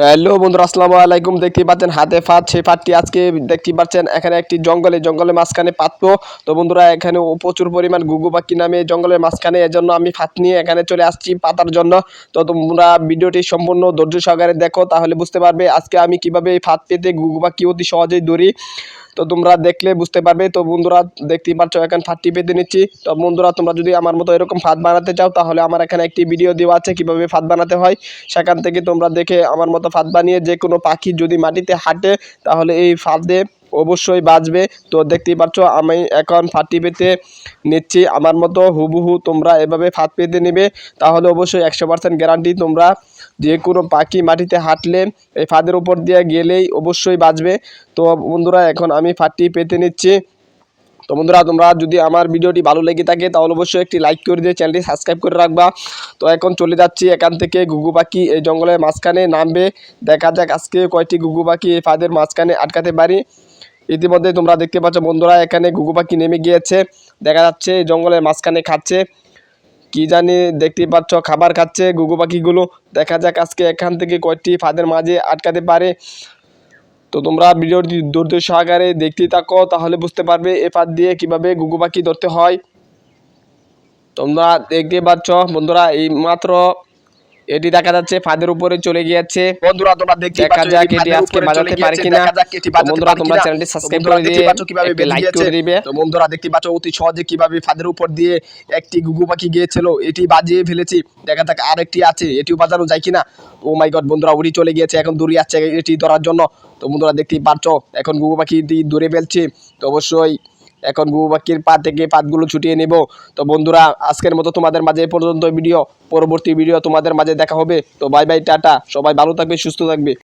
Hello বন্ধুরা, আসসালামু আলাইকুম। দেখতে পাচ্ছেন হাতে ফাঁদ, সেই ফাঁদটি আজকে দেখতে পাচ্ছেন এখানে একটি জঙ্গলে, জঙ্গলের মাঝখানে পাত্র তো। বন্ধুরা, এখানে প্রচুর পরিমাণ গুগু পাখি নামে জঙ্গলের মাঝখানে, এজন্য আমি ফাঁদ নিয়ে এখানে চলে আসছি পাতার জন্য। তো তোমরা ভিডিওটি সম্পূর্ণ ধৈর্য সহকারে দেখো, তাহলে বুঝতে পারবে আজকে আমি কীভাবে এই ফাঁদ পেতে গুগু পাখি অতি সহজেই ধরি। তো তোমরা দেখলে বুঝতে পারবে। তো বন্ধুরা, দেখতেই পাচ্ছ, এখন ফাঁদটি পেতে নিচ্ছি। তো বন্ধুরা, তোমরা যদি আমার মতো এরকম ফাঁদ বানাতে চাও, তাহলে আমার এখানে একটি ভিডিও দেওয়া আছে, কীভাবে ফাঁদ বানাতে হয়। সেখান থেকে তোমরা দেখে আমার মতো ফাঁদ বানিয়ে যে কোনো পাখি যদি মাটিতে হাঁটে, তাহলে এই ফাঁদে অবশ্যই বাঁচবে। তো দেখতেই পাচ্ছ, আমি এখন ফাঁদটি পেতে নিচ্ছি। আমার মতো হুবহু তোমরা এভাবে ফাঁদ পেতে নেবে। তাহলে অবশ্যই একশো পার্সেন্ট গ্যারান্টি তোমরা যে কোনো পাখি মাটিতে হাঁটলে এই ফাঁদের উপর দিয়ে গেলেই অবশ্যই বাঁচবে। তো বন্ধুরা, এখন আমি ফাঁদটি পেতে নিচ্ছি। তো বন্ধুরা, তোমরা যদি আমার ভিডিওটি ভালো লেগে থাকে, তাহলে অবশ্যই একটি লাইক করে দিয়ে চ্যানেলটি সাবস্ক্রাইব করে রাখবা। তো এখন চলে যাচ্ছি এখান থেকে ঘুঘু পাখি এই জঙ্গলের মাঝখানে নামবে। দেখা যাক আজকে কয়টি ঘুঘু পাখি এই ফাঁদের মাঝখানে আটকাতে পারি। ইতিমধ্যে তোমরা দেখতে পাচ্ছ বন্ধুরা, এখানে ঘুঘু পাখি নেমে গিয়েছে। দেখা যাচ্ছে জঙ্গলের মাঝখানে খাচ্ছে। কি জানি দেখতেই পাচ্ছ, খাবার খাচ্ছে গুগু পাখিগুলো। দেখা যাক আজকে এখান থেকে কয়েকটি ফাঁদের মাঝে আটকাতে পারে। তো তোমরা ভিডিওটি ধৈর্য সহকারে দেখতেই থাকো, তাহলে বুঝতে পারবে এ ফাঁদ দিয়ে কীভাবে গুগু পাখি ধরতে হয়। তোমরা দেখতে পাচ্ছ বন্ধুরা এই মাত্র এটি দেখা যাচ্ছে ফাঁদের উপরে চলে গিয়েছে। বন্ধুরা তোমরা দেখতে দেখা পাচ্ছ যাক এটি আজকে বাজাতে পারে কিনা। বন্ধুরা তোমরা চ্যানেলটি সাবস্ক্রাইব করে দিয়ে পাচ্ছ কীভাবে লাইক করে দিবে। তো বন্ধুরা দেখতে পাচ্ছ অতি সহজে কীভাবে ফাঁদের উপর দিয়ে একটি গুগু পাখি গিয়েছিল এটি বাজিয়ে ফেলেছি। দেখা যাক আর একটি আছে এটিও বাজানো যায় কিনা। ও মাই গড বন্ধুরা উড়ি চলে গিয়েছে এখন দূরে যাচ্ছে এটি ধরার জন্য। তো বন্ধুরা দেখতেই পাচ্ছ এখন ঘুঘু পাখিটি দূরে ফেলছি। তো অবশ্যই এখন ঘুঘু পাখির পা থেকে পাতগুলো ছুটিয়ে নেব। তো বন্ধুরা, আজকের মতো তোমাদের মাঝে পর্যন্ত ভিডিও। পরবর্তী ভিডিও তোমাদের মাঝে দেখা হবে। তো বাই বাই, টাটা। সবাই ভালো থাকবে, সুস্থ থাকবে।